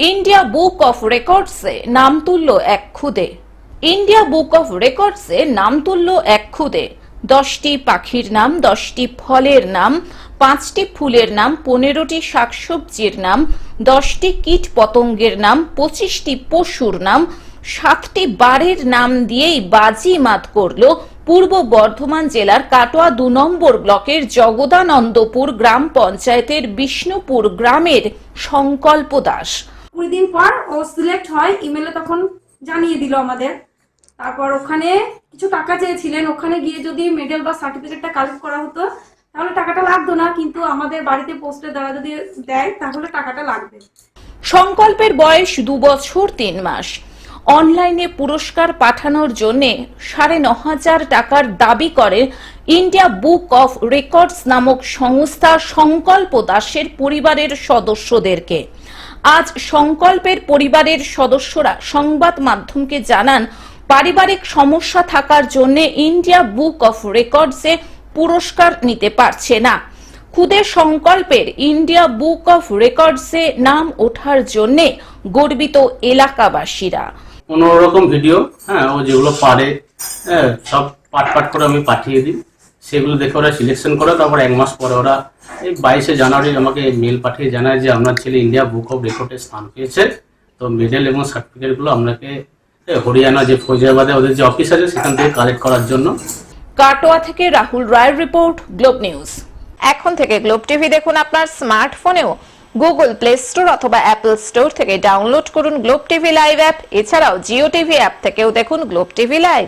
India book of রেকর্ডসে নাম তুলল এক খুদে। ইন্ডিয়া বুক অফ রেকর্ডসে নাম তুলল এক খুদে। দশটি পাখির নাম, দশটি ফলের নাম, পাঁচটি ফুলের নাম, পনেরোটি শাকসবজির নাম, দশটি কীট পতঙ্গের নাম, পঁচিশটি পশুর নাম, সাতটি বারের নাম দিয়েই বাজি মাত করল পূর্ব বর্ধমান জেলার কাটোয়া দু নম্বর ব্লকের জগদানন্দপুর গ্রাম পঞ্চায়েতের বিষ্ণুপুর গ্রামের সংকল্প দাস। কুড়ি দিন পর ও সিলেক্ট হয় ইমেলে তখন জানিয়ে দিল আমাদের। তারপর ওখানে কিছু টাকা চেয়েছিলেন, ওখানে গিয়ে যদি মেডেল বা সার্টিফিকেটটা কালেক্ট করা হতো, তাহলে টাকাটা লাগতো না, কিন্তু আমাদের বাড়িতে পোস্টের দ্বারা যদি দেয়, তাহলে টাকাটা লাগবে। সংকল্পের বয়স দু বছর তিন মাস। অনলাইনে পুরস্কার পাঠানোর জন্য সাড়ে ন হাজার টাকার দাবি করে ইন্ডিয়া বুক অফ রেকর্ডস নামক সংস্থা সংকল্প দাসের পরিবারের সদস্যদেরকে। আজ সংকল্পের পরিবারের সদস্যরা সংবাদ মাধ্যমকে জানান, পারিবারিক সমস্যা থাকার জন্য ইন্ডিয়া বুক অফ রেকর্ডসে পুরস্কার নিতে পারছে না। খুদে সংকল্পের ইন্ডিয়া বুক অফ রেকর্ডসে নাম ওঠার জন্য গর্বিত এলাকাবাসীরা। পনেরো রকম ভিডিও হ্যাঁ ও যেগুলো পারে হ্যাঁ সব পাট পাট করে আমি পাঠিয়ে দিই। সেগুলো দেখে ওরা সিলেকশন করে, তারপর এক মাস পরে ওরা এই বাইশে জানুয়ারি আমাকে মেল পাঠিয়ে জানায় যে আপনার ছেলে ইন্ডিয়া বুক অফ রেকর্ডে স্থান পেয়েছে। তো মেডেল এবং সার্টিফিকেটগুলো আপনাকে হরিয়ানা যে ফৈজাবাদে ওদের যে অফিস আছে, সেখান থেকে কালেক্ট করার জন্য। কাটোয়া থেকে রাহুল রায়ের রিপোর্ট গ্লোব নিউজ এখন থেকে গ্লোব টিভি দেখুন আপনার স্মার্টফোনেও গুগল প্লে স্টোর অথবা অ্যাপল স্টোর থেকে ডাউনলোড করুন গ্লোব টিভি লাইভ অ্যাপ এছাড়াও জিও টিভি অ্যাপ থেকেও দেখুন গ্লোব টিভি লাইভ